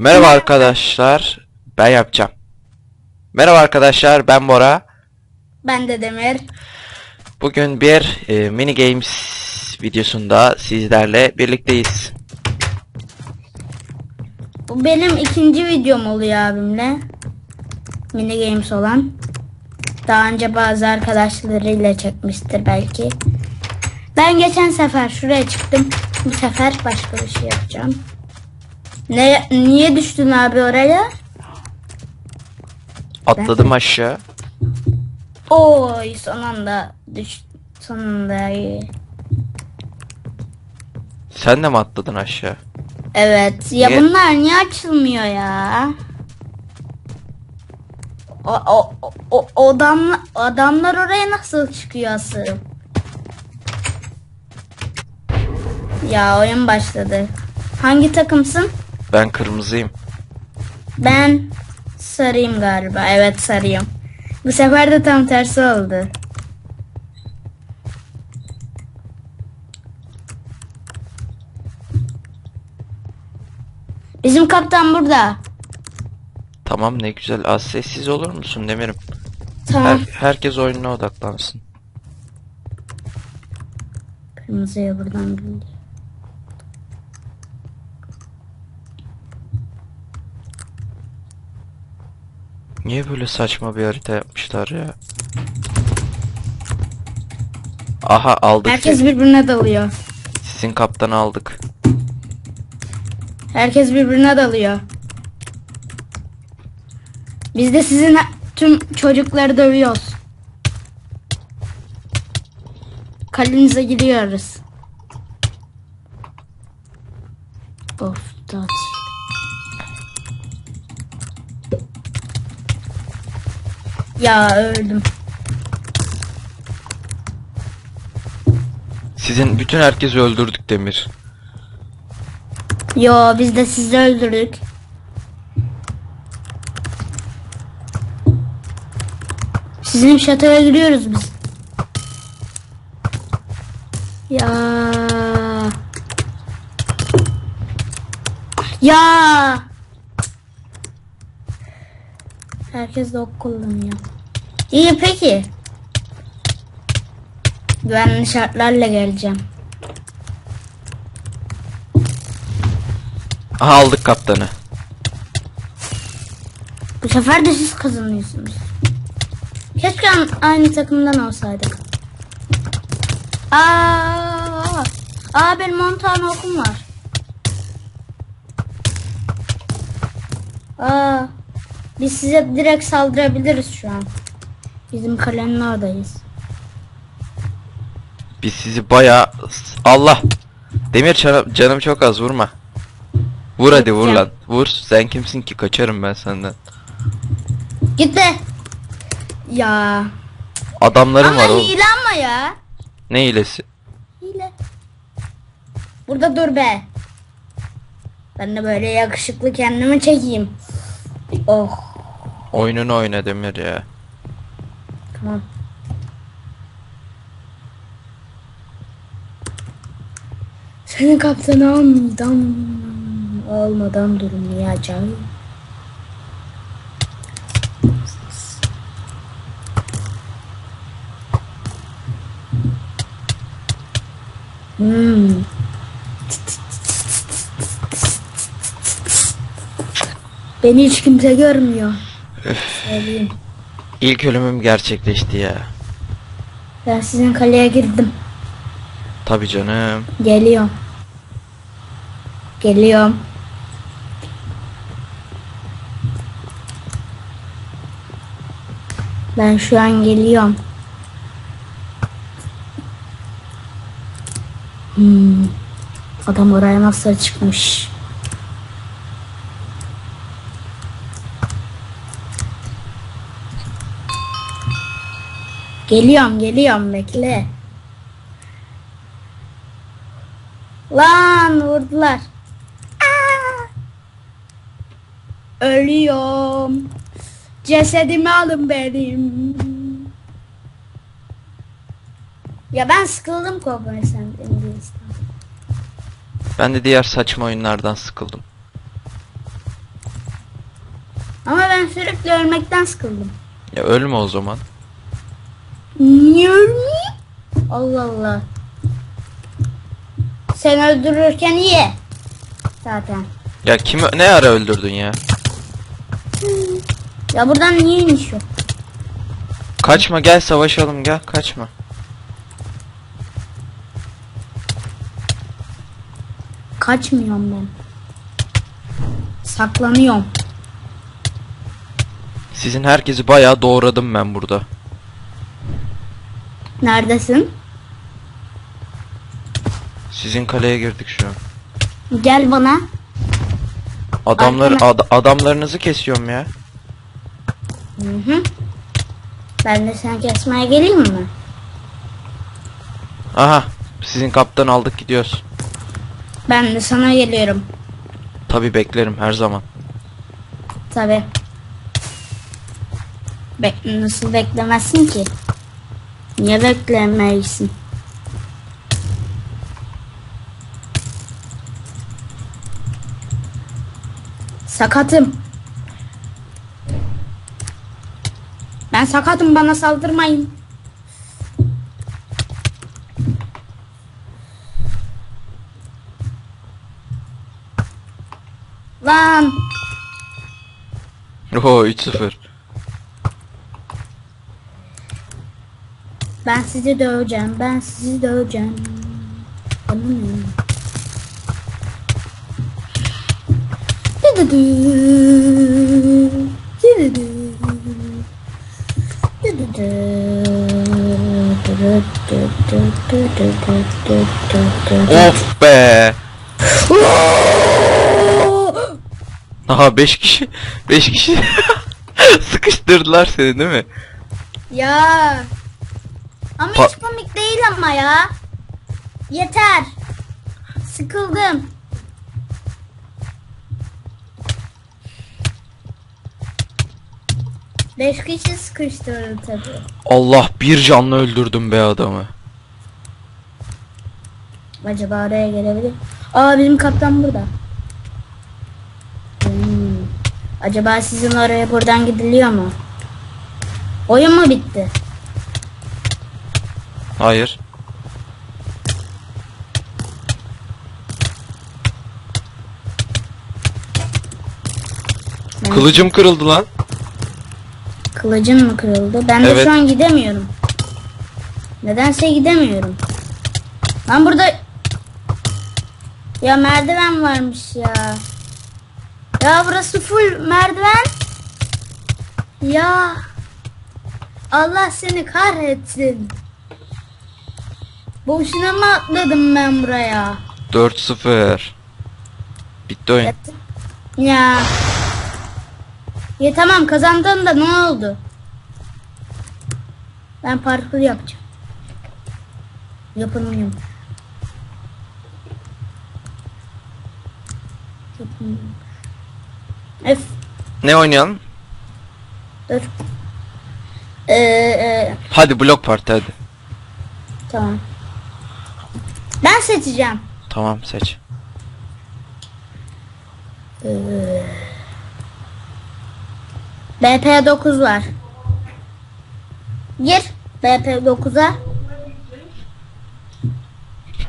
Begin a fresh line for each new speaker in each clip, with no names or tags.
Merhaba arkadaşlar. Ben yapacağım. Merhaba arkadaşlar. Ben Bora.
Ben de Demir.
Bugün bir e, mini games videosunda sizlerle birlikteyiz.
Bu benim ikinci videom oluyor abimle. Mini games olan. Daha önce bazı arkadaşlarıyla çekmiştir belki. Ben geçen sefer şuraya çıktım. Bu sefer başka bir şey yapacağım. Ne niye düştün abi oraya?
Atladım aşağı.
Oy son anda düş son anda iyi.
Sen de mi atladın aşağı?
Evet. Ya
Niye?
bunlar niye açılmıyor ya? O, o, o, o adamla- adamlar oraya nasıl çıkıyor asıl? Ya oyun başladı. Hangi takımsın?
Ben kırmızıyım.
Ben sarıyım galiba. Evet sarıyım. Bu sefer de tam tersi oldu. Bizim kaptan burada.
Tamam ne güzel. Az sessiz olur musun Demir'im?
Tamam.
Her- herkes oyununa odaklansın.
Kırmızıya buradan gidiyor.
Niye böyle saçma bir harita yapmışlar ya? Aha aldık.
Herkes birbirine dalıyor.
Sizin kaptanı aldık.
Herkes birbirine dalıyor. Biz de sizin tüm çocukları dövüyoruz. Kalenize gidiyoruz. Of tat. Ya öldüm.
Sizin bütün herkesi öldürdük Demir.
Yo biz de sizi öldürdük. Sizin şatoya giriyoruz biz. Ya. Ya. Herkes de ok kullanıyor. İyi peki. Güvenli şartlarla geleceğim.
Aha aldık kaptanı.
Bu sefer de siz kazanıyorsunuz. Keşke aynı takımdan olsaydık. Aa, aa benim 10 tane okum var. Aa, biz size direkt saldırabiliriz şu an. Bizim kalenin oradayız.
Biz sizi baya Allah. Demir canım, canım çok az vurma. Vur hadi vur lan. Vur. Sen kimsin ki? Kaçarım ben senden.
Git de. Ya.
Adamlarım
Ama
var oğlum.
hile ama ya.
Ne hilesi?
Hile. Burada dur be. Ben de böyle yakışıklı kendimi çekeyim. Oh
Oyununu oyna Demir ya.
tamam. Seni kaptan almadan almadan durmayacağım. Hmm. Beni hiç kimse görmüyor. Söyleyeyim.
İlk ölümüm gerçekleşti ya.
Ben sizin kaleye girdim.
Tabi canım.
Geliyorum. Geliyorum. Ben şu an geliyorum. Hmm. Adam oraya nasıl çıkmış? Geliyorum, geliyorum bekle. Lan vurdular. Aa! Ölüyorum. Cesedimi alın benim. Ya ben sıkıldım Cowboy Sand'den.
Ben de diğer saçma oyunlardan sıkıldım.
Ama ben sürekli ölmekten sıkıldım.
Ya ölme o zaman.
Niye? Allah Allah. Sen öldürürken iyi. Zaten.
Ya kimi ne ara öldürdün ya?
Ya buradan niye iniş yok?
Kaçma gel savaşalım gel kaçma.
Kaçmıyorum ben. Saklanıyorum.
Sizin herkesi bayağı doğradım ben burada.
Neredesin?
Sizin kaleye girdik şu an.
Gel bana.
Adamlar
Arkana-
ad- adamlarınızı kesiyorum ya.
Hı hı. Ben de sen kesmeye geleyim mi?
Aha sizin kaptan aldık gidiyoruz.
Ben de sana geliyorum.
Tabi beklerim her zaman.
Tabi. Bek nasıl beklemezsin ki? Niye beklemelisin? Sakatım. Ben sakatım bana saldırmayın. Lan.
Oho 3-0.
Ben sizi döveceğim. Ben sizi döveceğim. Dıdıdı.
Of be. Aha 5 kişi 5 kişi sıkıştırdılar seni değil mi?
Ya. Ama
Pa-
hiç komik değil ama ya. Yeter. Sıkıldım. Beş kişi sıkıştırdı tabii.
Allah bir canlı öldürdüm be adamı.
Acaba oraya gelebilir? Aa bizim kaptan burada. Hmm. Acaba sizin oraya buradan gidiliyor mu? Oyun mu bitti?
Hayır.
Ben-
Kılıcım kırıldı lan.
Kılıcın mı kırıldı? Ben de
Evet.
şu an gidemiyorum. Nedense gidemiyorum. Ben burada... Ya merdiven varmış ya. Ya burası full merdiven. Ya. Allah seni kahretsin. Boşuna mı atladım ben buraya?
4-0. Bitti oyun.
Ya. Ya tamam kazandın da ne oldu? Ben parkur yapacağım. Yapamıyorum. Yapamıyorum. Öf,
Ne oynayalım?
dur. Ee, e,
Hadi blok parti hadi.
tamam. Ben seçeceğim.
Tamam seç.
Ee, BP9 var. Gir BP9'a.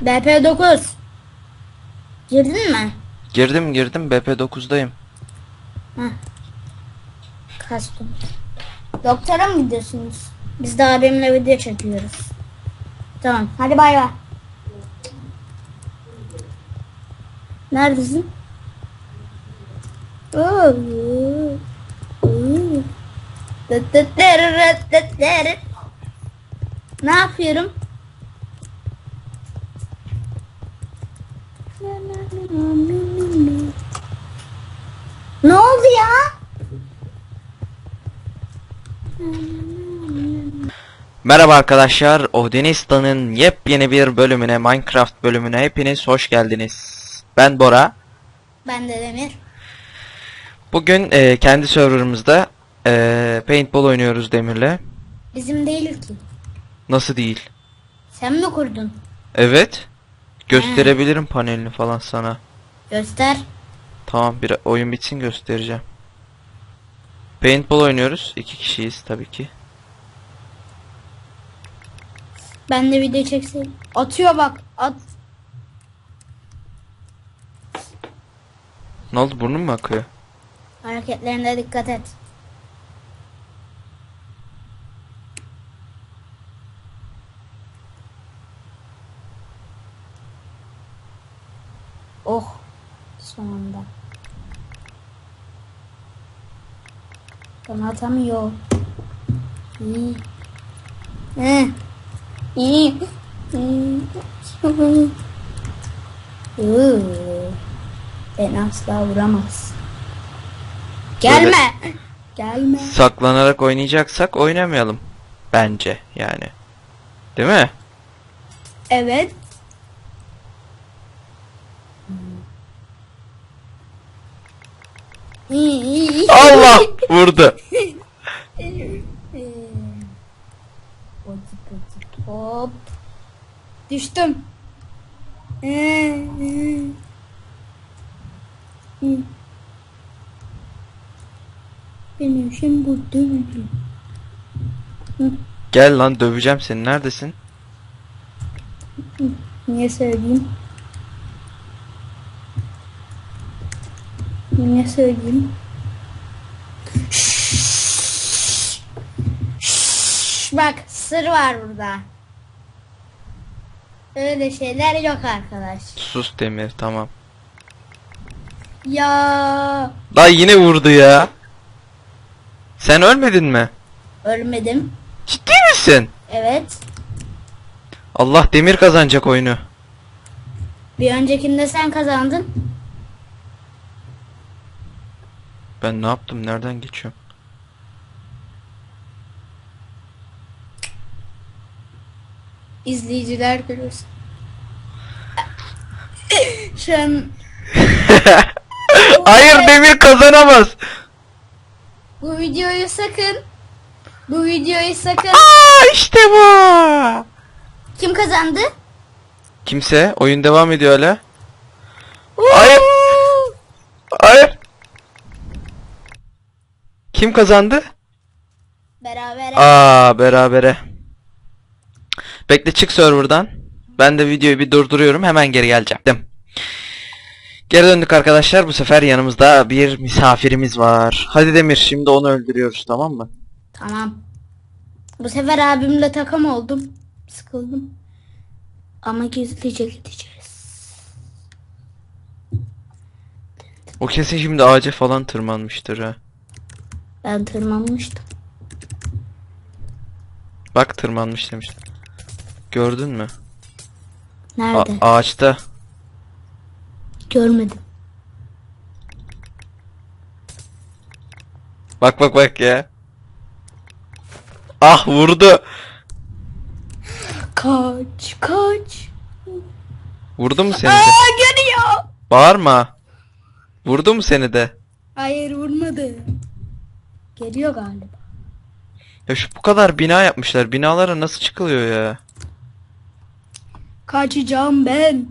BP9. Girdin mi?
Girdim girdim BP9'dayım.
Kastım. Doktora mı gidiyorsunuz? Biz de abimle video çekiyoruz. Tamam. Hadi bay bay. Neredesin? Ne yapıyorum? Ne oldu ya?
Merhaba arkadaşlar. Odenistan'ın yepyeni bir bölümüne, Minecraft bölümüne hepiniz hoş geldiniz. Ben Bora.
Ben de Demir.
Bugün e, kendi serverımızda e, paintball oynuyoruz Demir'le.
Bizim değil ki.
Nasıl değil?
Sen mi kurdun?
Evet. Gösterebilirim panelini falan sana.
Göster.
Tamam bir oyun bitsin göstereceğim. Paintball oynuyoruz. İki kişiyiz tabii ki.
Ben de video çekseydim. Atıyor bak. At.
Ne oldu burnum mu akıyor?
Hareketlerine dikkat et. Oh. Sonunda. Bana atamıyor. İyi. Eh. İyi. İyi. Beni asla vuramaz. Gelme. Gelme.
Saklanarak oynayacaksak oynamayalım. Bence yani. Değil mi?
Evet.
Allah vurdu.
Hop. Düştüm. Benim şimdi bu dövücü.
Gel lan döveceğim seni. Neredesin?
Niye söyleyeyim? Niye söyleyeyim? Şşş, Bak sır var burada. Öyle şeyler yok arkadaş.
Sus Demir tamam.
Ya
Daha yine vurdu ya. Sen ölmedin mi?
ölmedim.
Ciddi misin?
Evet.
Allah Demir kazanacak oyunu.
Bir öncekinde sen kazandın.
Ben ne yaptım? Nereden geçiyorum?
İzleyiciler görürsün. Şu an
Hayır Demir kazanamaz.
Bu videoyu sakın bu videoyu sakın
Aa işte bu.
kim kazandı?
Kimse oyun devam ediyor hala. Hayır. Hayır. Kim kazandı?
Beraber
Aa berabere. Bekle çık serverdan. Ben de videoyu bir durduruyorum. Hemen geri geleceğim. Geri döndük arkadaşlar. Bu sefer yanımızda bir misafirimiz var. Hadi Demir şimdi onu öldürüyoruz tamam mı?
Tamam. Bu sefer abimle takım oldum. Sıkıldım. Ama gizlice gideceğiz.
O kesin şimdi ağaca falan tırmanmıştır ha.
Ben tırmanmıştım.
Bak tırmanmış demiş. Gördün mü? A-
Nerede?
ağaçta.
Görmedim.
Bak bak bak ya. Ah vurdu.
Kaç, kaç.
Vurdu mu seni de?
Aa geliyor.
Bağırma. Vurdu mu seni de?
Hayır vurmadı. Geliyor galiba.
Ya şu bu kadar bina yapmışlar. Binalara nasıl çıkılıyor ya?
Kaçacağım ben.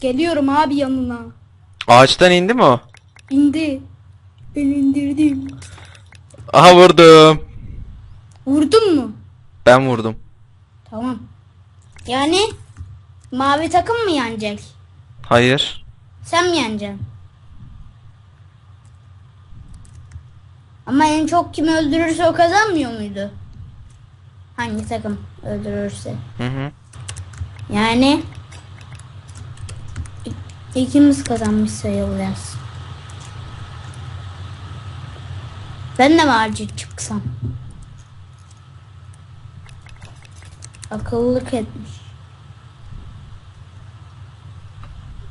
Geliyorum abi yanına.
Ağaçtan indi mi o?
İndi. Ben indirdim.
Aha vurdum.
Vurdun mu?
Ben vurdum.
Tamam. Yani mavi takım mı yenecek?
Hayır.
Sen mi yeneceksin? Ama en çok kim öldürürse o kazanmıyor muydu? Hangi takım öldürürse?
Hı hı.
Yani ikimiz kazanmış sayılacağız. Ben de mi çıksam? Akıllılık etmiş.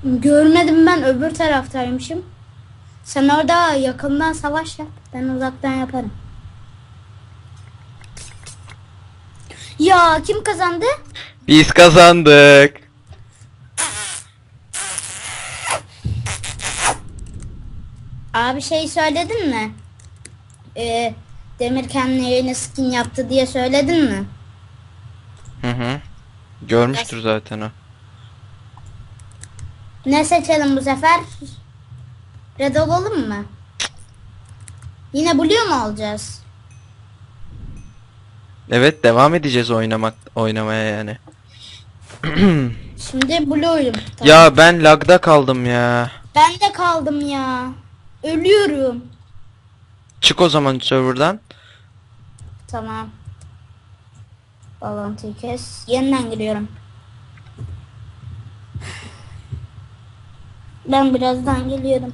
Görmedim ben öbür taraftaymışım. Sen orada yakından savaş yap. Ben uzaktan yaparım. Ya kim kazandı?
Biz kazandık.
Abi şey söyledin mi? Ee, Demir kendine yeni skin yaptı diye söyledin mi?
Hı hı. Görmüştür zaten o.
Ne seçelim bu sefer? Red olalım mı? Yine Blue mu alacağız?
Evet devam edeceğiz oynamak oynamaya yani.
Şimdi Blue'yum. Tamam.
Ya ben lagda kaldım ya.
Ben de kaldım ya. Ölüyorum.
Çık o zaman serverdan.
Tamam. Bağlantıyı kes. Yeniden giriyorum. Ben birazdan geliyorum.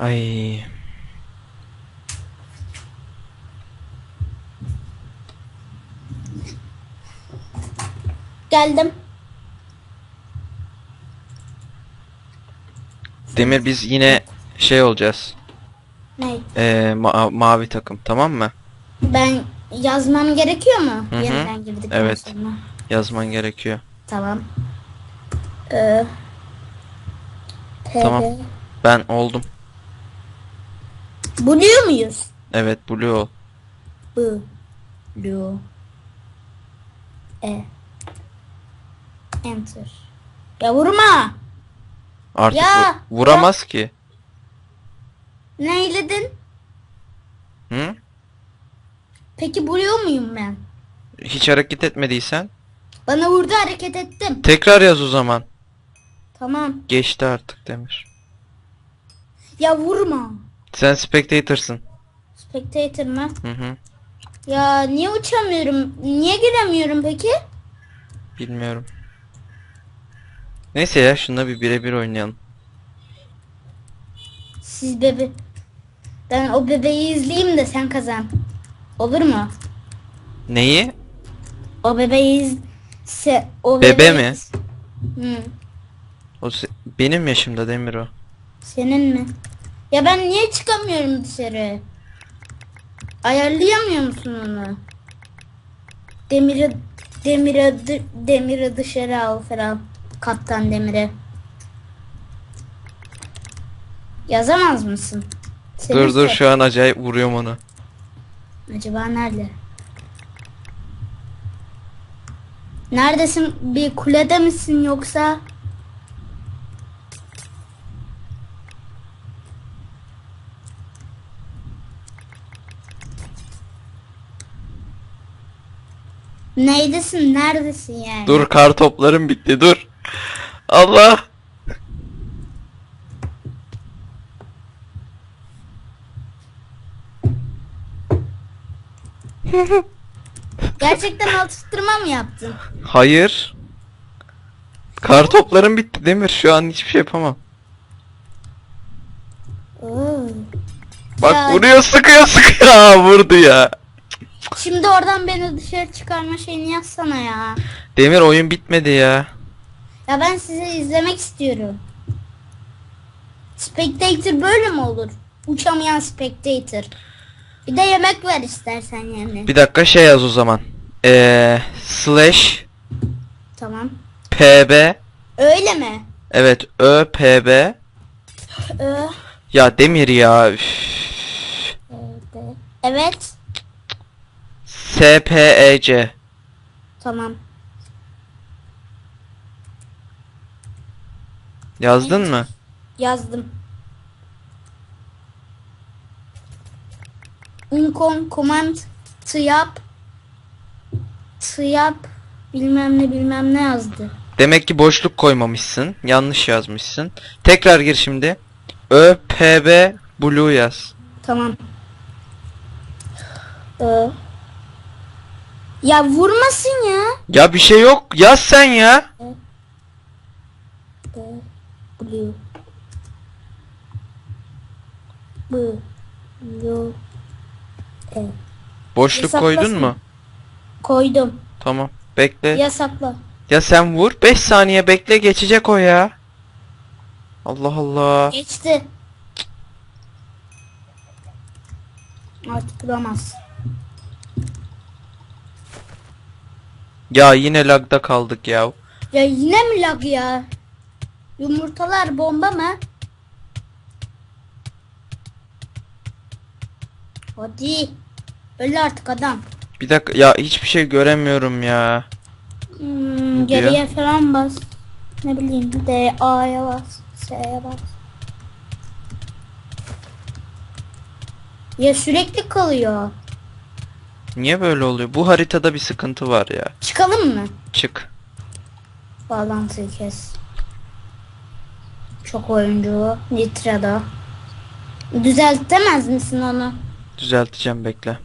Ay.
Geldim.
Demir biz yine şey olacağız.
Ne?
Ee, ma- mavi takım tamam mı?
Ben yazmam gerekiyor mu?
Hı hı.
Yeniden girdikten
Evet.
sonra.
Yazman gerekiyor.
Tamam. Ee,
Tamam. Ben oldum.
Blue muyuz?
Evet blue.
Bu. Blue. E. Enter. Ya vurma.
Artık
Ya,
vu- vuramaz ki.
Neyledin?
Hı?
Peki Blue muyum ben?
Hiç hareket etmediysen
Bana vurdu hareket ettim.
tekrar yaz o zaman.
Tamam.
Geçti artık Demir.
Ya vurma.
Sen spectator'sın.
Spectator mı?
Hı hı.
Ya niye uçamıyorum? Niye giremiyorum peki?
Bilmiyorum. Neyse ya şununla bir birebir oynayalım.
Siz bebe... Ben o bebeği izleyeyim de sen kazan. Olur mu?
Neyi?
O bebeği iz... Se... O
Bebe
bebeği-
mi?
Hı.
O se- benim yaşımda Demir o.
Senin mi? Ya ben niye çıkamıyorum dışarı? Ayarlayamıyor musun onu? Demiri demiri dı- demiri dışarı al falan. Kaptan demiri. Yazamaz mısın? Senin
dur dur şu an acayip vuruyorum onu.
Acaba nerede? Neredesin? Bir kulede misin yoksa? Neydesin? Neredesin yani?
Dur kar toplarım bitti dur. Allah.
Gerçekten alıştırma mı yaptın?
Hayır. Kar toplarım bitti Demir şu an hiçbir şey yapamam.
Oo.
Bak
Ya-
vuruyor sıkıyor sıkıyor Aa, vurdu ya.
Şimdi oradan beni dışarı çıkarma şeyini yazsana ya.
Demir oyun bitmedi ya.
Ya ben sizi izlemek istiyorum. Spectator böyle mi olur? Uçamayan spectator. Bir de yemek ver istersen yani.
Bir dakika şey yaz o zaman. Eee slash
Tamam.
pb
Öyle mi?
evet ö pb
Ö,
ya Demir ya üf.
Evet.
Spec
Tamam.
yazdın mı?
Yazdım. Uncom command yap. yap. Bilmem ne bilmem ne yazdı.
Demek ki boşluk koymamışsın. Yanlış yazmışsın. Tekrar gir şimdi. Ö pb blue yaz.
Tamam. Ee, ya vurmasın ya.
Ya bir şey yok. Yaz sen ya.
Blue. Blue.
Boşluk koydun mu?
Koydum.
Tamam. Bekle. Ya,
Yasakla.
sen vur. 5 saniye bekle geçecek o ya. Allah Allah.
Geçti. Artık vuramaz.
Ya yine lagda kaldık ya.
Ya yine mi lag ya? Yumurtalar bomba mı? Hadi. Öl artık adam.
Bir dakika ya hiçbir şey göremiyorum ya.
Hmm,
Ne diyor?
geriye falan bas. Ne bileyim D, A'ya bas. S'ye bas. Ya sürekli kalıyor.
Niye böyle oluyor? Bu haritada bir sıkıntı var ya.
Çıkalım mı?
Çık.
Bağlantıyı kes. Çok oyuncu. Nitra'da. Düzeltemez misin onu?
Düzelteceğim bekle.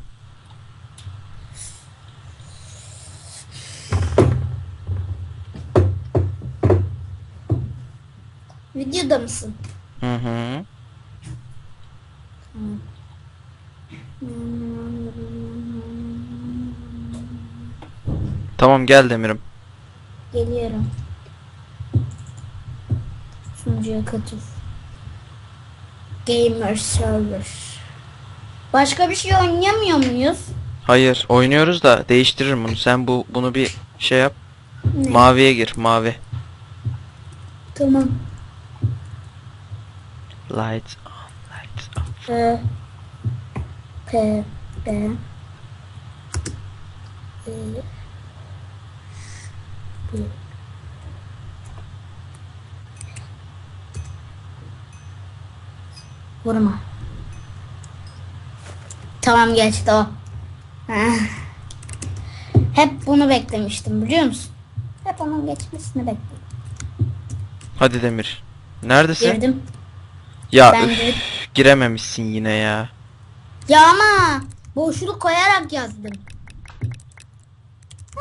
Videoda mısın?
Hı hı. Tamam gel Demir'im.
Geliyorum. Sunucuya katıl. Gamer Server. Başka bir şey oynayamıyor muyuz?
Hayır oynuyoruz da değiştiririm bunu. Sen bu bunu bir şey yap.
Ne?
Maviye gir mavi.
tamam.
Lights on lights on.
P P B E B Vurma. Tamam geçti o. Hep bunu beklemiştim biliyor musun? Hep onun geçmesini bekledim.
Hadi Demir. Neredesin?
Girdim.
Ya
Ben de-
girememişsin yine ya.
Ya ama boşluk koyarak yazdım.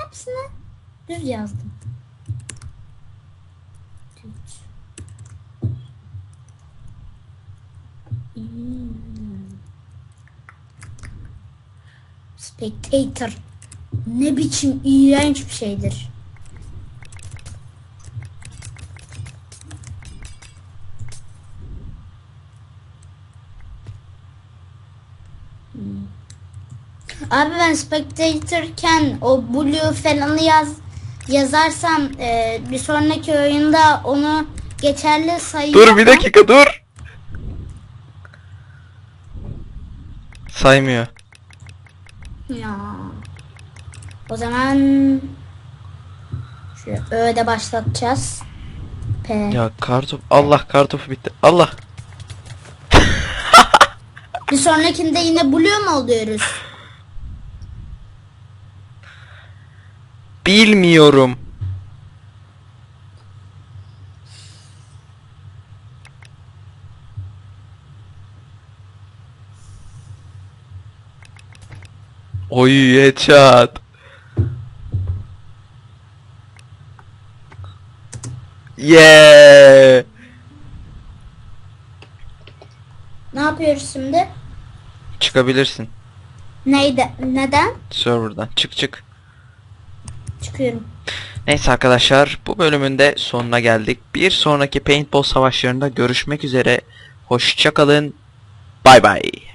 Hepsini düz yazdım. Spectator. Ne biçim iğrenç bir şeydir. Abi ben spectator'ken o blue falanı yaz yazarsam e, bir sonraki oyunda onu geçerli sayıyor.
Dur bir dakika dur. Saymıyor.
Ya. O zaman şu öde başlatacağız. P.
Ya kartop Allah kartopu bitti. Allah.
Bir sonrakinde yine blue mu oluyoruz?
Bilmiyorum. Oy headshot. Yeah.
Ne yapıyoruz şimdi?
Çıkabilirsin
Neydi? Neden?
serverdan. Çık çık.
Çıkıyorum.
Neyse arkadaşlar bu bölümün de sonuna geldik. Bir sonraki paintball savaşlarında görüşmek üzere. Hoşçakalın. Bay bay.